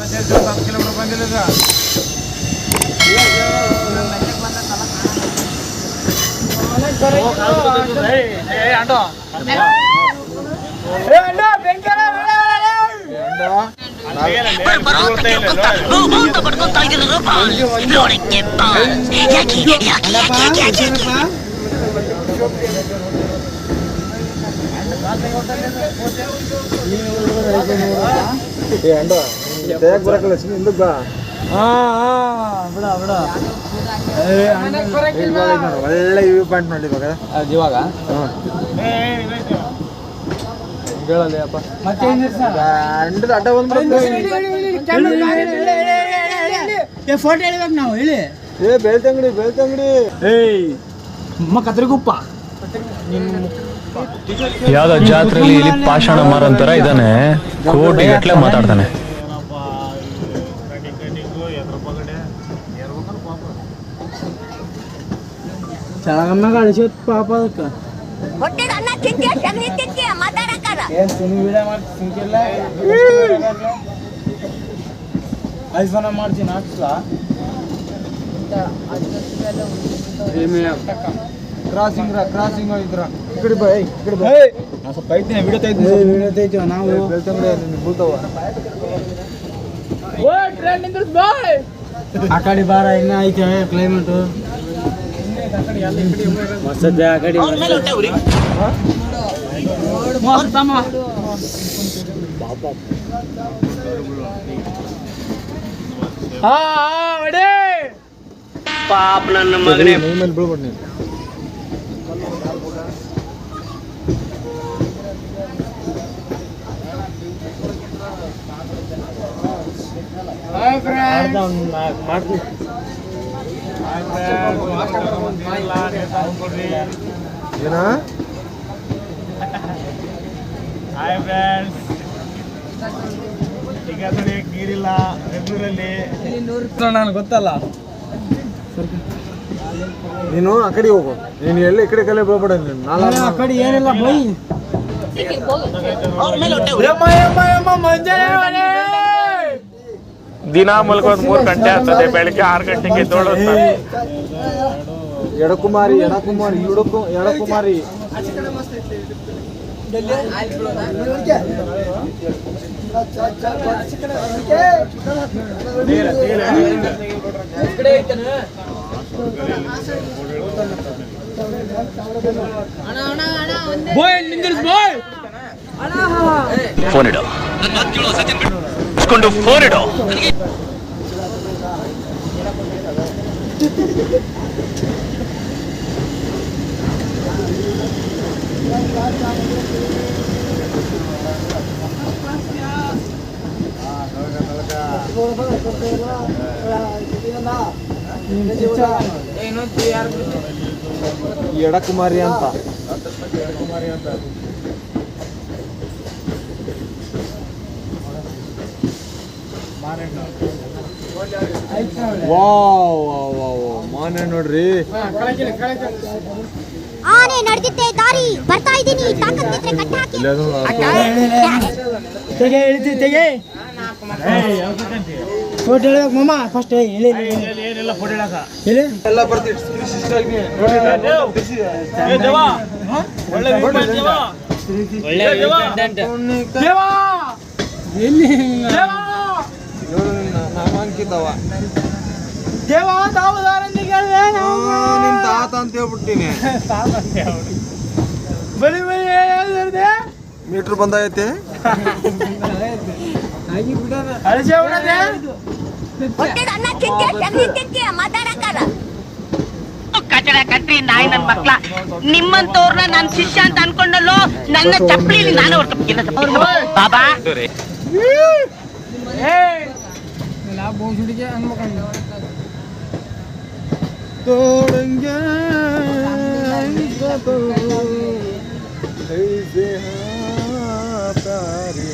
Kilometre ಬಂದಿಲ್ಲ ಇದು. ಪಡ್ಕೊಂತಾ ಯಾಕೆ ಯಾಕೆ ಒಳ್ಳೆ ವ್ಯೂ ಪಾಯಿಂಟ್ ನೋಡಿ ಇವಾಗ. ಇವಾಗ? ಹೇಳಲ್ಲ ಅಪ್ಪ ಗಂಡದ ಅಡ್ಡ ಬಂದ್ಬಿಡುತ್ತೆ ಫೋಟೋ ಹೇಳ್ಬೇಕು ನಾವು ಹೇಳಿ. ಏ ಬೆಳ್ತಂಗಡಿ ಬೆಳ್ತಂಗಡಿ. ಏಯ್ ಅಮ್ಮ ಯಾವ್ದೋ ಜಾತ್ರೆಯಲ್ಲಿ ಇಲ್ಲಿ ಪಾಷಾಣ ಮಾರಂತರ ಇದಾನೆ ಕೋಟಿ ಗಟ್ಲೆ ಮಾತಾಡ್ತಾನೆ. ಚೆನ್ನಾಗಮ್ಮಾಗ ಅಳಿಸೋತ್ ಪಾಪ ಅದಕ್ಕೆ ಹೊಟ್ಟೆಗೆ ಅನ್ನ ತಿಂತೀಯ ಸಗಣಿ ತಿಂತೀಯ ಮಾತಾಡಕ್ಕಾರ ಏನ್ ಸುನಿ ವಿಡಿಯೋ ಮಾಡಿ ಸಿಂಕಿಲ್ಲ ಐಫೋನ ಮಾಡ್ತೀನಿ ಹಾಕ್ಸ್ಲಾ ಕ್ರಾಸಿಂಗ್ ಕ್ರಾಸಿಂಗ್ ಇದ್ರ ಈ ಕಡೆ ಬಾ ಏಯ್, ಈ ಕಡೆ ಬಾ ನಾ ಸ್ವಲ್ಪ ಐತೀನಿ ವಿಡಿಯೋ ತೆಗ್ದು ವಿಡಿಯೋ ತೆಗಿತೀವಿ ನಾವು ಏ, ಬೆಳ್ತಂಗಡಿ ನಿನ್ನ ಬೀಳ್ತಾವ ಆ ಕಡೆ ಬಾರ ಇನ್ನ ಐತೆ ಕ್ಲೈಮೇಟು ಮಸ್ತ್ ಆ ಕಡೆ ಪಾಪ ನನ್ನ ಮಗನೇ ಮೇಲೆ ಬೀಳ್ಬೇಡ ನೀನು ಮಾಡ್ತೀನಿ ಏನ? ಹಾಯ್ ಫ್ರೆಂಡ್ಸ್ ಈಗ ನೋಡಿ ನೀರಿಲ್ಲ ಬೆಂಗಳೂರಲ್ಲಿ. ನನಗೆ ಗೊತ್ತಲ್ಲ. ನೀನು ಆ ಕಡೆ ಹೋಗು. ನೀನು ಎಲ್ಲಿ ಈ ಕಡೆ ಕಲೆ ಬೀಳ್ಬೇಡ ನೀನು. ಆ ಕಡೆ ಏನಿಲ್ಲ ಬೈ. ದಿನ ಮಲ್ಕೋದ್ ಮೂರ್ ಗಂಟೆ ಆಗ್ತದೆ ಬೆಳಿಗ್ಗೆ ಆರು ಗಂಟೆಗೆ ಎಡಕುಮಾರಿ ಎಡಕುಮಾರಿ ಇಡಕು ಎಡಕುಮಾರಿ. ಬಾಯ್ ನಿಂದಿರ್ಸ್ ಬಾಯ್ ಫೋನ್ ಇಡು. ಇಸ್ಕೊಂಡು ಫೋನ್ ಇಡು. ಎಡಕುಮಾರಿ ಅಂತ. Wow wow wow wow. Mane ನೋಡ್ರಿ. ಆನೆ ನಡೆದಿದ್ದೆ ದಾರಿ. ಬರ್ತಾ ಇದ್ದೀನಿ. ತಾಕತ್ತಿದ್ರೆ ಕಟ್ಟ ಹಾಕಿ. ತೆಗೆ ಇಳಿತಿ ತೆಗೆ. ಫೋಟೋ ಹೇಳ್ಬೇಕು ಫಸ್ಟ್ ಹೇಳಿ ಏನಿಲ್ಲ ಫೋಟೋ ಇಡಕ ಹೇಳಿ ಎಲ್ಲ ಬರ್ತೀವಿ. ಒಳ್ಳೆ. ಒಳ್ಳೆ. ದೇವಾ. ಎಲ್ಲಿ? ನಾಮಾಂಕಿತವ ದೇವ ನಿಮ್ ತಾತ ಅಂತ ಹೇಳ್ಬಿಟ್ಟಿನಿ. ಬಲಿ ಬಲಿ ಮೀಟ್ರ್ ಬಂದೈತೆ ಅಳಿಸೇ ಬಿಡದೆ ಕಚಡ ಕಟ್ಟಿ ನಾಯಿ ನನ್ ಮಕ್ಳ. ನಿಮ್ಮಂತವ್ರನ್ನ ನನ್ ಶಿಷ್ಯ ಅಂತ ಅನ್ಕೊಂಡಲ್ಲೋ ನನ್ನ ಚಪ್ಪಲಿ ನಾನು ಹೊರ್ತು ಬಾಬಾ. ನಾ ಬೋಸುಡಿಗೆ ಅನ್ಬೇಕಂತ ತೋಡಂಗೆ ಐಸೆ ಪ್ಯಾರಿ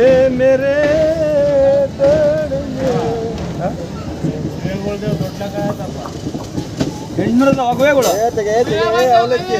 ಏ ಮೇರೆ ತೋಡಂಗೆ ಹೆಣ್ಮರದ ಅಗುವೆಗಳು ಏ ತೆಗೆ, ತೆಗೆ, ಅವಲಕ್ಕಿ.